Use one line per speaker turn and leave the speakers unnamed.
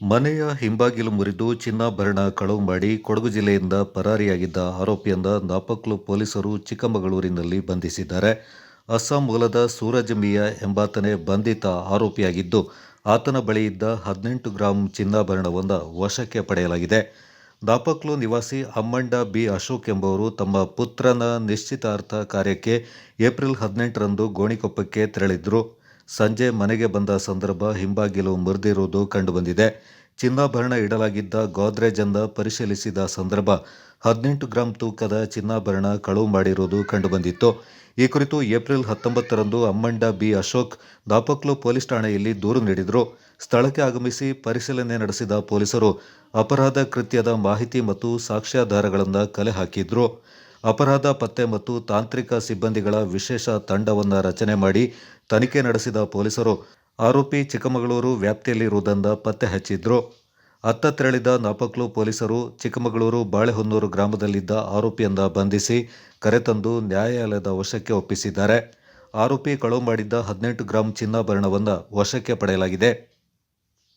ಮನೆಯ ಹಿಂಬಾಗಿಲು ಮುರಿದು ಚಿನ್ನಾಭರಣ ಕಳವು ಮಾಡಿ ಕೊಡಗು ಜಿಲ್ಲೆಯಿಂದ ಪರಾರಿಯಾಗಿದ್ದ ಆರೋಪಿಯಿಂದ ನಾಪಕ್ಲು ಪೊಲೀಸರು ಚಿಕ್ಕಮಗಳೂರಿನಲ್ಲಿ ಬಂಧಿಸಿದ್ದಾರೆ. ಅಸ್ಸಾಂ ಮೂಲದ ಸೂರಜ್ ಮಿಯಾ ಎಂಬಾತನೇ ಬಂಧಿತ ಆರೋಪಿಯಾಗಿದ್ದು, ಆತನ ಬಳಿ ಇದ್ದ ಹದಿನೆಂಟು ಗ್ರಾಂ ಚಿನ್ನಾಭರಣವನ್ನು ವಶಕ್ಕೆ ಪಡೆಯಲಾಗಿದೆ. ದಾಪಕ್ಲು ನಿವಾಸಿ ಅಮ್ಮಂಡ ಬಿ ಅಶೋಕ್ ಎಂಬುವರು ತಮ್ಮ ಪುತ್ರನ ನಿಶ್ಚಿತಾರ್ಥ ಕಾರ್ಯಕ್ಕೆ ಏಪ್ರಿಲ್ ಹದಿನೆಂಟರಂದು ಗೋಣಿಕೊಪ್ಪಕ್ಕೆ ತೆರಳಿದ್ರು. ಸಂಜೆ ಮನೆಗೆ ಬಂದ ಸಂದರ್ಭ ಹಿಂಬಾಗಿಲು ಮುರಿದಿರುವುದು ಕಂಡುಬಂದಿದೆ. ಚಿನ್ನಾಭರಣ ಇಡಲಾಗಿದ್ದ ಗೋದ್ರೇಜ್ ಅನ್ನ ಪರಿಶೀಲಿಸಿದ ಸಂದರ್ಭ ಹದಿನೆಂಟು ಗ್ರಾಂ ತೂಕದ ಚಿನ್ನಾಭರಣ ಕಳುವು ಮಾಡಿರುವುದು ಕಂಡುಬಂದಿತ್ತು. ಈ ಕುರಿತು ಏಪ್ರಿಲ್ ಹತ್ತೊಂಬತ್ತರಂದು ಅಮ್ಮಂಡ ಬಿ ಅಶೋಕ್ ದಾಪಕ್ಲು ಪೊಲೀಸ್ ಠಾಣೆಯಲ್ಲಿ ದೂರು ನೀಡಿದರು. ಸ್ಥಳಕ್ಕೆ ಆಗಮಿಸಿ ಪರಿಶೀಲನೆ ನಡೆಸಿದ ಪೊಲೀಸರು ಅಪರಾಧ ಕೃತ್ಯದ ಮಾಹಿತಿ ಮತ್ತು ಸಾಕ್ಷ್ಯಾಧಾರಗಳನ್ನು ಕಲೆ ಹಾಕಿದ್ರು. ಅಪರಾಧ, ಪತ್ತೆ ಮತ್ತು ತಾಂತ್ರಿಕ ಸಿಬ್ಬಂದಿಗಳ ವಿಶೇಷ ತಂಡವನ್ನು ರಚನೆ ಮಾಡಿ ತನಿಖೆ ನಡೆಸಿದ ಪೊಲೀಸರು ಆರೋಪಿ ಚಿಕ್ಕಮಗಳೂರು ವ್ಯಾಪ್ತಿಯಲ್ಲಿರುವುದನ್ನು ಪತ್ತೆ ಹಚ್ಚಿದ್ರು. ಅತ್ತ ತೆರಳಿದ ನಾಪಕ್ಲು ಪೊಲೀಸರು ಚಿಕ್ಕಮಗಳೂರು ಬಾಳೆಹೊನ್ನೂರು ಗ್ರಾಮದಲ್ಲಿದ್ದ ಆರೋಪಿಯಿಂದ ಬಂಧಿಸಿ ಕರೆತಂದು ನ್ಯಾಯಾಲಯದ ವಶಕ್ಕೆ ಒಪ್ಪಿಸಿದ್ದಾರೆ. ಆರೋಪಿ ಕಳವು ಮಾಡಿದ್ದ ಹದಿನೆಂಟು ಗ್ರಾಂ ಚಿನ್ನಾಭರಣವನ್ನು ವಶಕ್ಕೆ ಪಡೆಯಲಾಗಿದೆ.